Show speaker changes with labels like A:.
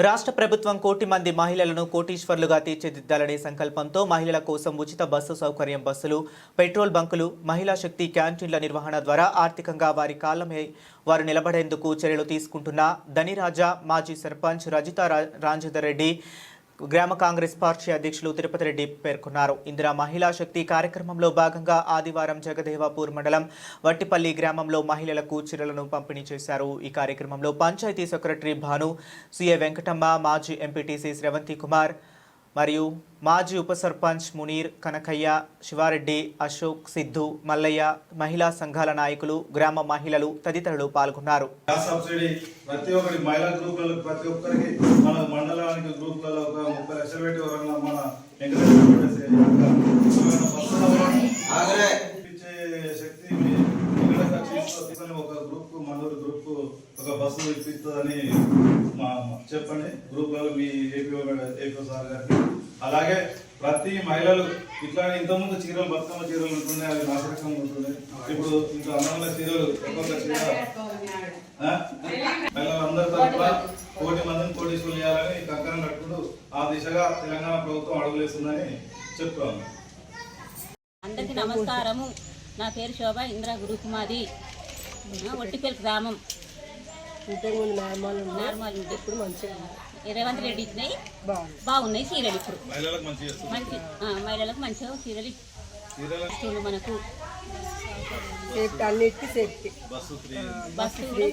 A: రాష్ట్ర ప్రభుత్వం కోటి మంది మహిళలను కోటీశ్వర్లుగా తీర్చిదిద్దాలనే సంకల్పంతో మహిళల కోసం ఉచిత బస్సు సౌకర్యం బస్సులు పెట్రోల్ బంకులు మహిళా శక్తి క్యాంటీన్ల నిర్వహణ ద్వారా ఆర్థికంగా వారి కాలమే వారు నిలబడేందుకు చర్యలు తీసుకుంటున్న ధనిరాజా మాజీ సర్పంచ్ రజిత రా- రెడ్డి గ్రామ కాంగ్రెస్ పార్టీ అధ్యక్షులు తిరుపతి రెడ్డి పేర్కొన్నారు. ఇందిరా మహిళా శక్తి కార్యక్రమంలో భాగంగా ఆదివారం జగదేవాపూర్ మండలం వట్టిపల్లి గ్రామంలో మహిళలకు చీరలను పంపిణీ చేశారు. ఈ కార్యక్రమంలో పంచాయతీ సెక్రటరీ భాను సిఏ వెంకటమ్మ మాజీ ఎంపీటీసీ శ్రవంతి కుమార్ మరియు మాజీ ఉప సర్పంచ్ మునీర్ కనకయ్య శివారెడ్డి అశోక్ సిద్ధు మల్లయ్య మహిళా సంఘాల నాయకులు గ్రామ మహిళలు తదితరులు పాల్గొన్నారు.
B: గ్యాస్ సబ్సిడీ ప్రతి ఒక్కరి మహిళా గ్రూపులలో ప్రతి ఒక్కరికి మన మండలానికి గ్రూపులలో ఒక ముప్పై లక్షలు పెట్టి ఎవరన్నా మన బస్సు ఇప్పిస్తుందని మా చెప్పండి. గ్రూప్లలో మీ ఏపీఓ ఏపీఓ సార్ గారికి. అలాగే ప్రతి మహిళలు ఇట్లా ఇంతకుముందు చీరలు బతుకమ్మ చీరలు ఉంటున్నాయి అవి నాశరకంగా ఉంటుండే ఇప్పుడు ఇంకా అందమైన చీరలు ఒక్కొక్క చీర. మహిళలందరి తరఫున కోటి మందిని కోటీశ్వరులు చేయాలని ఈ కంకణం కట్టుకుంటూ ఆ దిశగా తెలంగాణ ప్రభుత్వం అడుగులేస్తుందని చెప్తాను
C: అందరికీ నమస్కారము. నా పేరు శోభ ఇంద్ర గురుకుమారి. ఒట్టిపల్లి గ్రామం.
D: ఇంతకుముందు నార్మల్
C: నార్మల్ ఉంది.
D: ఇప్పుడు మంచిగా ఉంది.
C: రేవంత్ రెడ్డి ఇచ్చినాయి
D: బాగుంది.
C: బాగున్నాయి చీరలు ఇప్పుడు.
B: మంచి చేస్తుంది
C: మంచి ఆ, మహిళలకు మంచిగా చీరలు మనకు.
D: సేఫ్టీ అన్నిటికీ సేఫ్టీ.
B: Bus free.